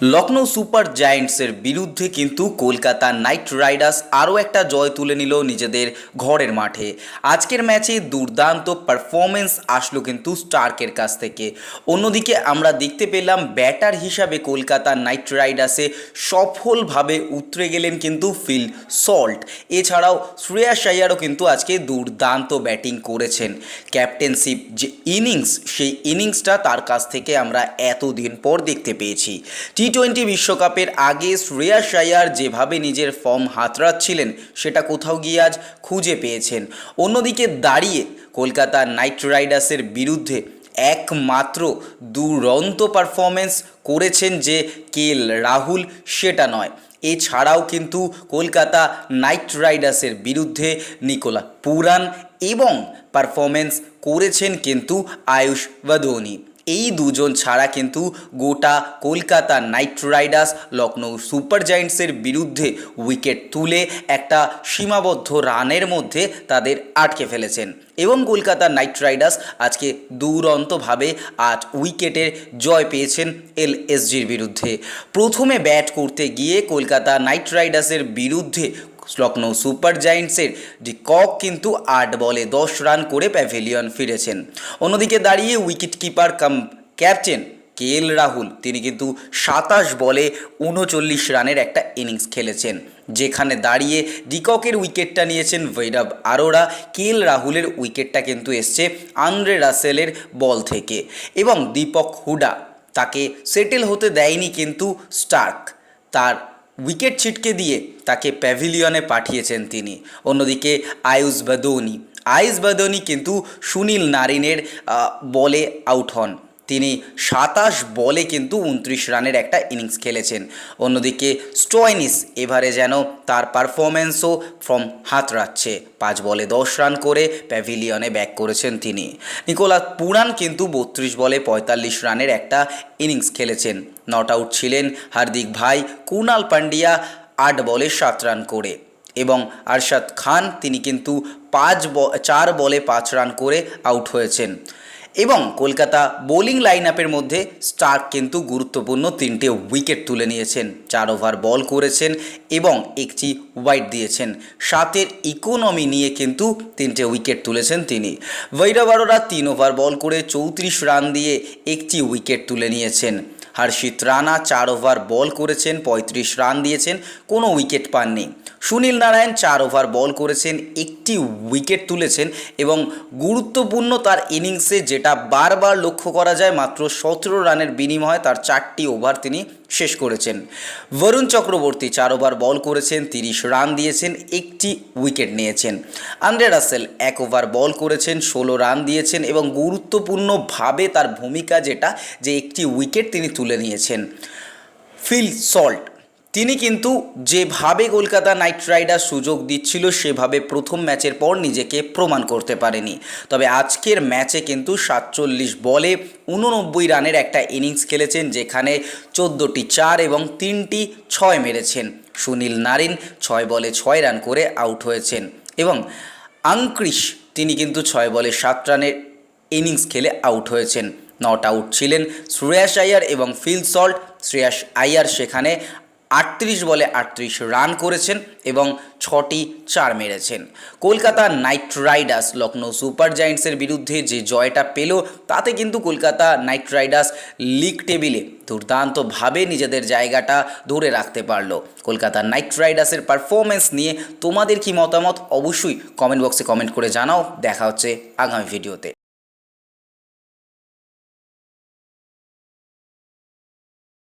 Lucknow super জায়েন্টসের বিরুদ্ধে কিন্তু কলকাতা নাইট রাইডার্স আরও একটা জয় তুলে নিল নিজেদের ঘরের মাঠে। আজকের ম্যাচে দুর্দান্ত পারফরমেন্স আসলো কিন্তু স্টার্কের কাছ থেকে। অন্যদিকে আমরা দেখতে পেলাম ব্যাটার হিসাবে কলকাতা নাইট রাইডার্সে সফলভাবে উতরে গেলেন কিন্তু ফিল সল্ট। এছাড়াও শ্রেয়া আয়ারও কিন্তু আজকে দুর্দান্ত ব্যাটিং করেছেন। ক্যাপ্টেনশিপ যে ইনিংস, সেই ইনিংসটা তার কাছ থেকে আমরা এতদিন পর দেখতে পেয়েছি। টি টোয়েন্টি বিশ্বকাপের আগে শ্রেয়া আয়ার যেভাবে নিজের ফর্ম হাতড়াচ্ছিলেন সেটা কোথাও গিয়ে আজ খুঁজে পেয়েছেন। অন্যদিকে দাঁড়িয়ে কলকাতা নাইট রাইডার্সের বিরুদ্ধে একমাত্র দুরন্ত পারফরমেন্স করেছেন যে কে এল রাহুল, সেটা নয়। এছাড়াও কিন্তু কলকাতা নাইট রাইডার্সের বিরুদ্ধে নিকোলা পুরান এবং পারফরমেন্স করেছেন কিন্তু আয়ুষ বাদৌনি এই দুজন ছাড়া কিন্তু গোটা Kolkata Knight Riders Lucknow Super জায়েন্টসের বিরুদ্ধে উইকেট তুলে একটা সীমাবদ্ধ রানের মধ্যে তাদের আটকে ফেলেছেন। এবং কলকাতা নাইট রাইডার্স আজকে দুরন্তভাবে আট উইকেটের জয় পেয়েছেন এল এসজির বিরুদ্ধে। প্রথমে ব্যাট করতে গিয়ে কলকাতা নাইট রাইডার্সের বিরুদ্ধে লখনৌ সুপার জায়েন্টসের যে কক কিন্তু আট বলে দশ রান করে প্যাভিলিয়ন ফিরেছেন। অন্যদিকে দাঁড়িয়ে wicket keeper cum, captain K L Rahul, তিনি কিন্তু সাতাশ বলে উনচল্লিশ রানের একটা ইনিংস খেলেছেন, যেখানে দাঁড়িয়ে ডিককের উইকেটটা নিয়েছেন ভৈরব আরোরা। কে এল রাহুলের উইকেটটা কিন্তু এসছে আন্দ্রে রাসেলের বল থেকে এবং দীপক হুডা তাকে সেটেল হতে দেয়নি কিন্তু স্টার্ক, তার উইকেট ছিটকে দিয়ে তাকে প্যাভিলিয়নে পাঠিয়েছেন তিনি। অন্যদিকে আয়ুষ বাদৌনি। আয়ুষ বাদৌনি কিন্তু সুনীল নারিনের বলে আউট হন। তিনি সাতাশ বলে কিন্তু উনত্রিশ রানের একটা ইনিংস খেলেছেন। অন্যদিকে স্টয়নিস এবারে যেন তার পারফরমেন্সও ফ্রম হাত রাখছে। পাঁচ বলে দশ রান করে প্যাভিলিয়নে ব্যাক করেছেন তিনি। নিকোলাস পুরান কিন্তু বত্রিশ বলে পঁয়তাল্লিশ রানের একটা ইনিংস খেলেছেন। নট আউট ছিলেন হার্দিক ভাই, কুনাল পান্ডিয়া, আট বলে সাত রান করে। এবং আরশাদ খান, তিনি কিন্তু পাঁচ চার বলে পাঁচ রান করে আউট হয়েছেন। এবং কলকাতা বোলিং লাইন আপের মধ্যে স্টার্ক কিন্তু গুরুত্বপূর্ণ তিনটে উইকেট তুলে নিয়েছেন। চার ওভার বল করেছেন এবং একটি ওয়াইড দিয়েছেন। সাতের ইকোনমি নিয়ে কিন্তু তিনটে উইকেট তুলেছেন তিনি। বৈরাবারোরা তিন ওভার বল করে চৌত্রিশ রান দিয়ে একটি উইকেট তুলে নিয়েছেন। হর্ষিত রানা চার ওভার বল করেছেন, পঁয়ত্রিশ রান দিয়েছেন, কোনো উইকেট পাননি। সুনীল নারায়ণ চার ওভার বল করেছেন, একটি উইকেট তুলেছেন এবং গুরুত্বপূর্ণ তার ইনিংসে যেটা বারবার লক্ষ্য করা যায়, মাত্র সতেরো রানের বিনিময়ে তার চারটি ওভার তিনি শেষ করেছেন। বরুণ চক্রবর্তী চার ওভার বল করেছেন, তিরিশ রান দিয়েছেন, একটি উইকেট নিয়েছেন। আন্দ্রে রাসেল এক ওভার বল করেছেন, ষোলো রান দিয়েছেন এবং গুরুত্বপূর্ণভাবে তার ভূমিকা যেটা, যে একটি উইকেট তিনি তুলে নিয়েছেন। ফিল সল্ট, তিনি কিন্তু যেভাবে কলকাতা নাইট রাইডার সুযোগ দিচ্ছিল, সেভাবে প্রথম ম্যাচের পর নিজেকে প্রমাণ করতে পারেনি। তবে আজকের ম্যাচে কিন্তু সাতচল্লিশ বলে উননব্বই রানের একটা ইনিংস খেলেছেন, যেখানে চোদ্দোটি চার এবং তিনটি ছয় মেরেছেন। সুনীল নারিন ছয় বলে ছয় রান করে আউট হয়েছেন এবং আংক্রিশ, তিনি কিন্তু ছয় বলে সাত রানের ইনিংস খেলে আউট হয়েছেন। নট আউট ছিলেন শ্রেয়াস আয়ার এবং ফিল সল্ট। শ্রেয়াস আয়ার সেখানে আটত্রিশ বলে আটত্রিশ রান করেছেন এবং ছটি চার মেরেছেন। Kolkata Knight Riders Lucknow Super জায়েন্টসের বিরুদ্ধে যে জয়টা পেল, তাতে কিন্তু কলকাতা নাইট রাইডার্স লিগ টেবিলে দুর্দান্তভাবে নিজেদের জায়গাটা ধরে রাখতে পারল। কলকাতা নাইট রাইডার্সের পারফরমেন্স নিয়ে তোমাদের কি মতামত অবশ্যই কমেন্ট বক্সে কমেন্ট করে জানাও। দেখা হচ্ছে আগামী ভিডিওতে।